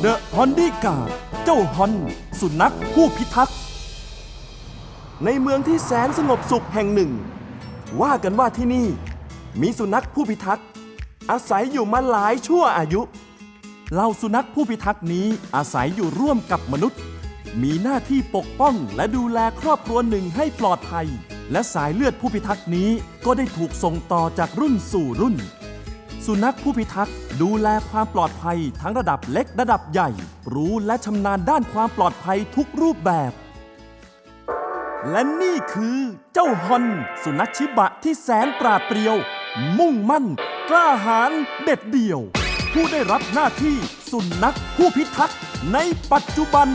เดอะฮอนดี้กาเจ้าฮอนสุนัขผู้พิทักษ์ ในเมืองที่แสนสงบสุขแห่งหนึ่ง ว่ากันว่าที่นี่ มีสุนัขผู้พิทักษ์ อาศัยอยู่มาหลายชั่วอายุเหล่าสุนัขผู้พิทักษ์นี้อาศัยอยู่ร่วมกับมนุษย์ มีหน้าที่ปกป้องและดูแลครอบครัวหนึ่งให้ปลอดภัย และสายเลือดผู้พิทักษ์นี้ก็ได้ถูกส่งต่อจากรุ่นสู่รุ่น สุนัขผู้พิทักษ์ดูแลความปลอดภัยทั้งระดับเล็กระดับใหญ่ รู้และชำนาญด้านความปลอดภัยทุกรูปแบบ และนี่คือเจ้าฮอน สุนัขชิบะที่แสนปราดเปรียว มุ่งมั่น กล้าหาญเด็ดเดี่ยว ผู้ได้รับหน้าที่สุนัขผู้พิทักษ์ในปัจจุบัน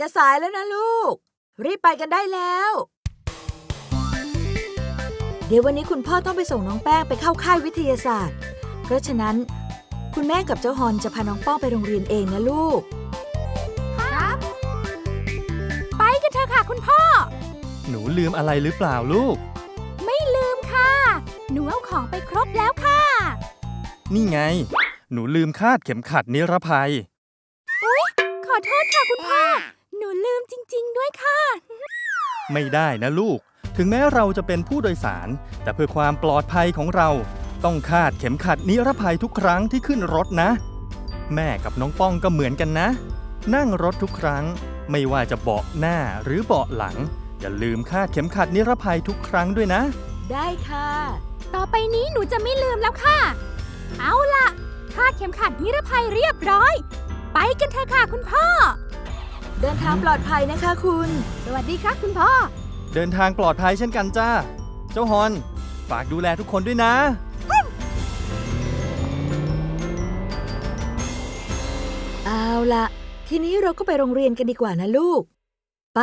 จะสายแล้วนะลูก รีบไปกันได้แล้ว เดี๋ยววันนี้คุณพ่อต้องไปส่งน้องแป้งไปเข้าค่ายวิทยาศาสตร์ เพราะฉะนั้น คุณแม่กับเจ้าฮอนจะพาน้องป้องไปโรงเรียนเองนะลูก ครับ ไปกันเถอะค่ะคุณพ่อ หนูลืมอะไรหรือเปล่าลูก ไม่ลืมค่ะ หนูเอาของไปครบแล้วค่ะ นี่ไง หนูลืมคาดเข็มขัดนิรภัย ค่ะ ไม่ได้นะลูก ถึงแม้เราจะเป็นผู้โดยสาร แต่เพื่อความปลอดภัยของเรา ต้องคาดเข็มขัดนิรภัยทุกครั้งที่ขึ้นรถนะ แม่กับน้องป้องก็เหมือนกันนะ นั่งรถทุกครั้ง ไม่ว่าจะเบาะหน้าหรือเบาะหลัง อย่าลืมคาดเข็มขัดนิรภัยทุกครั้งด้วยนะ ได้ค่ะ ต่อไปนี้หนูจะไม่ลืมแล้วค่ะ เอาล่ะ คาดเข็มขัดนิรภัยเรียบร้อย ไปกันเถอะค่ะคุณพ่อ เดินทางปลอดภัยนะคะคุณ สวัสดีครับคุณพ่อ เดินทางปลอดภัยเช่นกันจ้า เจ้าฮอน ฝากดูแลทุกคนด้วยนะ เอาละทีนี้เราก็ไปโรงเรียนกันดีกว่านะลูก ไป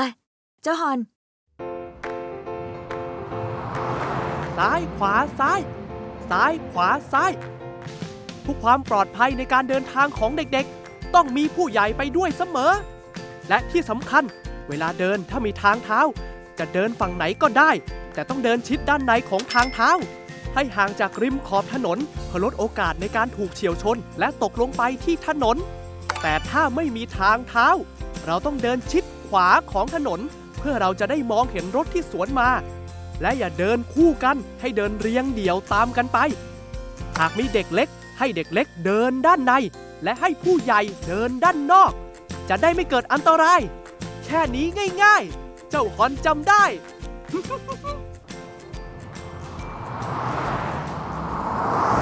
เจ้าฮอน ซ้ายขวาซ้าย ซ้ายขวาซ้ายเพื่อความปลอดภัยในการเดินทางของเด็กๆ ต้องมีผู้ใหญ่ไปด้วยเสมอ และที่สำคัญ เวลาเดินถ้ามีทางเท้า จะเดินฝั่งไหนก็ได้ แต่ต้องเดินชิดด้านในของทางเท้า ให้ห่างจากริมขอบถนนเพื่อลดโอกาสในการถูกเฉียวชน และตกลงไปที่ถนน แต่ถ้าไม่มีทางเท้า เราต้องเดินชิดขวาของถนน เพื่อเราจะได้มองเห็นรถที่สวนมา และอย่าเดินคู่กันให้เดินเรียงเดี่ยวตามกันไป หากมีเด็กเล็ก ให้เด็กเล็กเดินด้านใน และให้ผู้ใหญ่เดินด้านนอก จะได้ไม่เกิดอันตราย แค่นี้ง่ายๆ เจ้าฮอนจำได้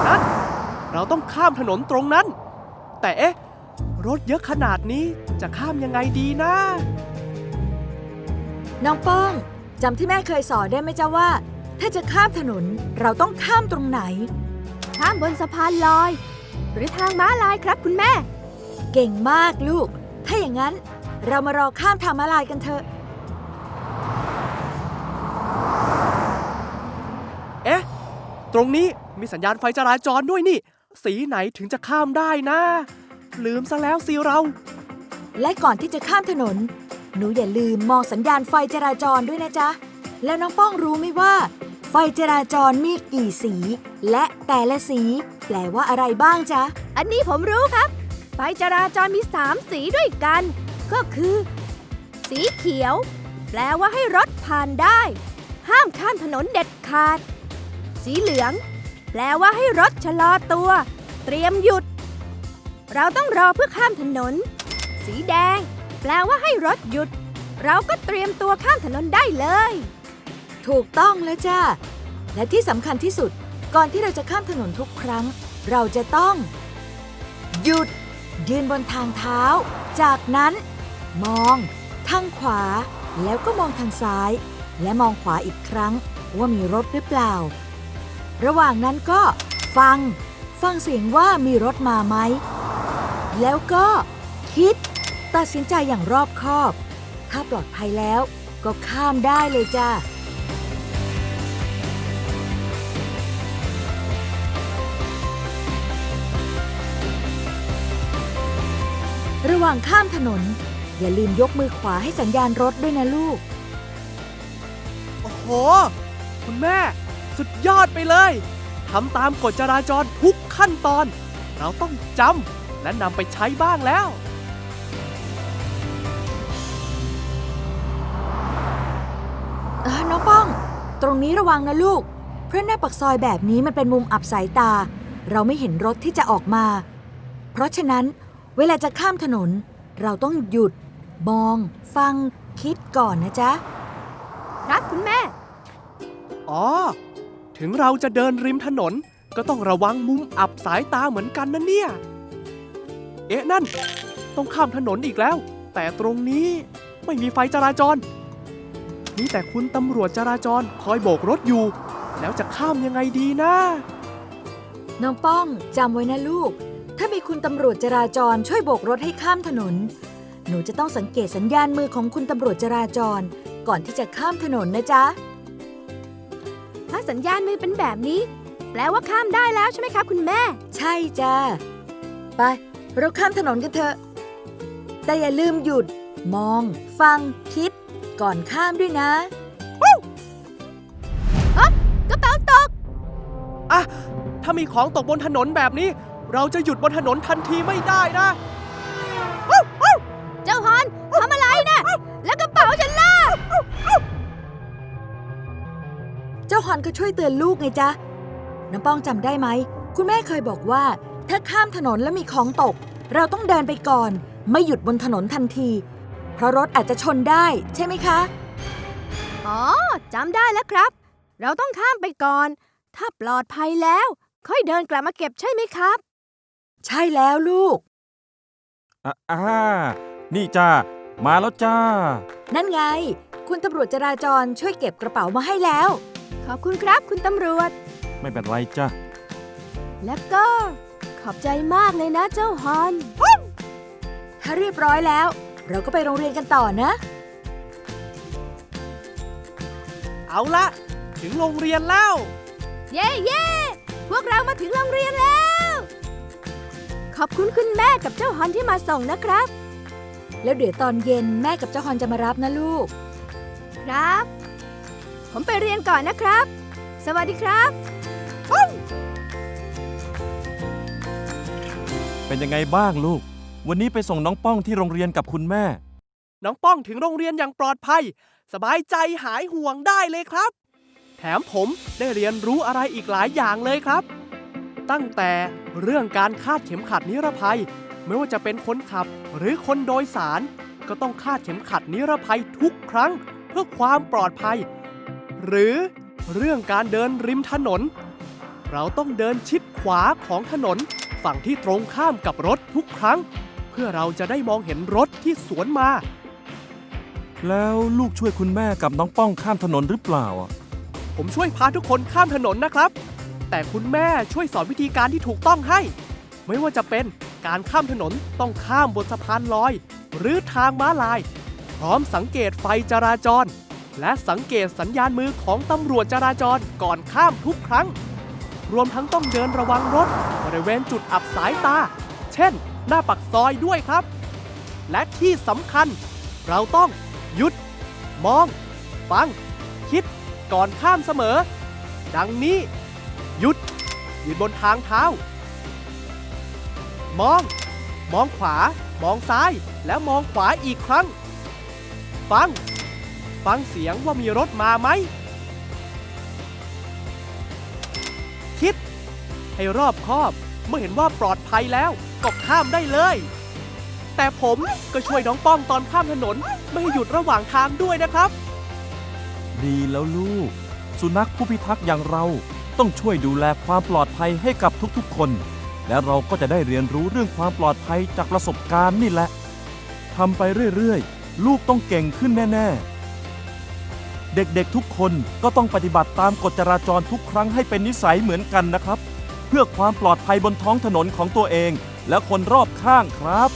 นั่นเราต้องข้ามถนนตรงนั้น แต่เอ๊ะ รถเยอะขนาดนี้จะข้ามยังไงดีนะ น้องป้องจำที่แม่เคยสอนได้ไหมเจ้าว่า ถ้าจะข้ามถนนเราต้องข้ามตรงไหน ข้ามบนสะพานลอย หรือทางม้าลายครับคุณแม่ เก่งมากลูก ถ้าอย่างนั้นเรามารอข้ามทางม้าลายกันเถอะ เอ๊ะ ตรงนี้มีสัญญาณไฟจราจรด้วยนี่ สีไหนถึงจะข้ามได้นะ ลืมซะแล้วสิเรา และก่อนที่จะข้ามถนน หนูอย่าลืมมองสัญญาณไฟจราจรด้วยนะจ๊ะ แล้วน้องป้องรู้ไหมว่า ไฟจราจรมีกี่สี และแต่ละสี แปลว่าอะไรบ้างจ๊ะ อันนี้ผมรู้ครับ ไฟจราจรมี3สีด้วยกัน ก็คือ สีเขียว แปลว่าให้รถผ่านได้ ห้ามข้ามถนนเด็ดขาด สีเหลือง แปลว่าให้รถชะลอตัว เตรียมหยุด เราต้องรอเพื่อข้ามถนน สีแดง แปลว่าให้รถหยุด เราก็เตรียมตัวข้ามถนนได้เลย ถูกต้องแล้วจ้าและที่สำคัญที่สุด ก่อนที่เราจะข้ามถนนทุกครั้ง เราจะต้อง หยุด ยืนบนทางเท้า จากนั้น มองทางขวา แล้วก็มองทางซ้าย และมองขวาอีกครั้งว่ามีรถหรือเปล่า ระหว่างนั้นก็ ฟัง ฟังเสียงว่ามีรถมาไหม แล้วก็คิด ตัดสินใจอย่างรอบคอบ ถ้าปลอดภัยแล้วก็ข้ามได้เลยจ้า ว่างข้ามถนน อย่าลืมยกมือขวาให้สัญญาณรถด้วยนะลูก โอ้โห คุณแม่ สุดยอดไปเลย ทำตามกฎจราจรทุกขั้นตอน เราต้องจำและนำไปใช้บ้างแล้ว เออน้องป้อง ตรงนี้ระวังนะลูก เพราะหน้าปักซอยแบบนี้มันเป็นมุมอับสายตา เราไม่เห็นรถที่จะออกมา เพราะฉะนั้น เวลาจะข้ามถนน เราต้องหยุด มอง ฟัง คิดก่อนนะจ๊ะ ครับคุณแม่ อ๋อ ถึงเราจะเดินริมถนน ก็ต้องระวังมุมอับสายตาเหมือนกันนะเนี่ย เอ๊ะนั่น ต้องข้ามถนนอีกแล้ว แต่ตรงนี้ไม่มีไฟจราจรมีแต่คุณตำรวจจราจรคอยโบกรถอยู่ แล้วจะข้ามยังไงดีนะ น้องป้องจำไว้นะลูก ถ้ามีคุณตำรวจจราจรช่วยโบกรถให้ข้ามถนน หนูจะต้องสังเกตสัญญาณมือของคุณตำรวจจราจร ก่อนที่จะข้ามถนนนะจ๊ะ ถ้าสัญญาณมือเป็นแบบนี้ แปลว่าข้ามได้แล้วใช่ไหมครับคุณแม่ ใช่จ้าไป เราข้ามถนนกันเถอะ แต่อย่าลืมหยุด มอง ฟัง คิด ก่อนข้ามด้วยนะกระเป๋าตกอะถ้ามีของตกบนถนนแบบนี้ เราจะหยุดบนถนนทันทีไม่ได้นะ เจ้าฮอนทำอะไรนะ แล้วกระเป๋าฉันล่ะ เจ้าฮอนก็ช่วยเตือนลูกไงจ๊ะ น้องป้องจำได้ไหม คุณแม่เคยบอกว่า ถ้าข้ามถนนแล้วมีของตก เราต้องเดินไปก่อน ไม่หยุดบนถนนทันที เพราะรถอาจจะชนได้ใช่ไหมคะ อ๋อจำได้แล้วครับ เราต้องข้ามไปก่อน ถ้าปลอดภัยแล้ว ค่อยเดินกลับมาเก็บใช่ไหมครับ ใช่แล้วลูก อะอ่านี่จ้ามาแล้วจ้า นั่นไง คุณตำรวจจราจรช่วยเก็บกระเป๋ามาให้แล้ว ขอบคุณครับคุณตำรวจ ไม่เป็นไรจ้าแล้วก็ ขอบใจมากเลยนะเจ้าฮอน ถ้าเรียบร้อยแล้ว เราก็ไปโรงเรียนกันต่อนะ เอาละ ถึงโรงเรียนแล้ว เย้เย้พวกเรามาถึงโรงเรียนแล้วข อบคุณคุณแม่กับเจ้าฮอนที่มาส่งนะครับ แล้วเดี๋ยวตอนเย็นแม่กับเจ้าฮอนจะมารับนะลูก ครับ ผมไปเรียนก่อนนะครับ สวัสดีครับเป็นยังไงบ้างลูก วันนี้ไปส่งน้องป้องที่โรงเรียนกับคุณแม่ น้องป้องถึงโรงเรียนอย่างปลอดภัย สบายใจหายห่วงได้เลยครับ แถมผมได้เรียนรู้อะไรอีกหลายอย่างเลยครับ ตั้งแต่เรื่องการคาดเข็มขัดนิรภัย ไม่ว่าจะเป็นคนขับหรือคนโดยสาร ก็ต้องคาดเข็มขัดนิรภัยทุกครั้งเพื่อความปลอดภัย หรือเรื่องการเดินริมถนน เราต้องเดินชิดขวาของถนน ฝั่งที่ตรงข้ามกับรถทุกครั้ง เพื่อเราจะได้มองเห็นรถที่สวนมา แล้วลูกช่วยคุณแม่กับน้องป้องข้ามถนนหรือเปล่าอะผมช่วยพาทุกคนข้ามถนนนะครับ แต่คุณแม่ช่วยสอนวิธีการที่ถูกต้องให้ ไม่ว่าจะเป็นการข้ามถนนต้องข้ามบนสะพานลอย หรือทางม้าลาย พร้อมสังเกตไฟจราจร และสังเกตสัญญาณมือของตำรวจจราจรก่อนข้ามทุกครั้ง รวมทั้งต้องเดินระวังรถบริเวณจุดอับสายตา เช่น หน้าปักซอยด้วยครับ และที่สำคัญ เราต้องหยุด มอง ฟัง คิดก่อนข้ามเสมอ ดังนี้ หยุด ยืนบนทางเท้า มอง มองขวา มองซ้าย แล้วมองขวาอีกครั้ง ฟัง ฟังเสียงว่ามีรถมาไหม คิด ให้รอบคอบ เมื่อเห็นว่าปลอดภัยแล้ว ก็ข้ามได้เลย แต่ผมก็ช่วยน้องป้องตอนข้ามถนน ไม่ให้หยุดระหว่างทางด้วยนะครับ ดีแล้วลูก สุนัขผู้พิทักษ์อย่างเรา ต้องช่วยดูแลความปลอดภัยให้กับทุกๆคน และเราก็จะได้เรียนรู้เรื่องความปลอดภัยจากประสบการณ์นี่แหละทำไปเรื่อยๆ ลูกต้องเก่งขึ้นแน่ๆ เด็กๆทุกคนก็ต้องปฏิบัติตามกฎจราจรทุกครั้งให้เป็นนิสัยเหมือนกันนะครับ เพื่อความปลอดภัยบนท้องถนนของตัวเอง และคนรอบข้างครับ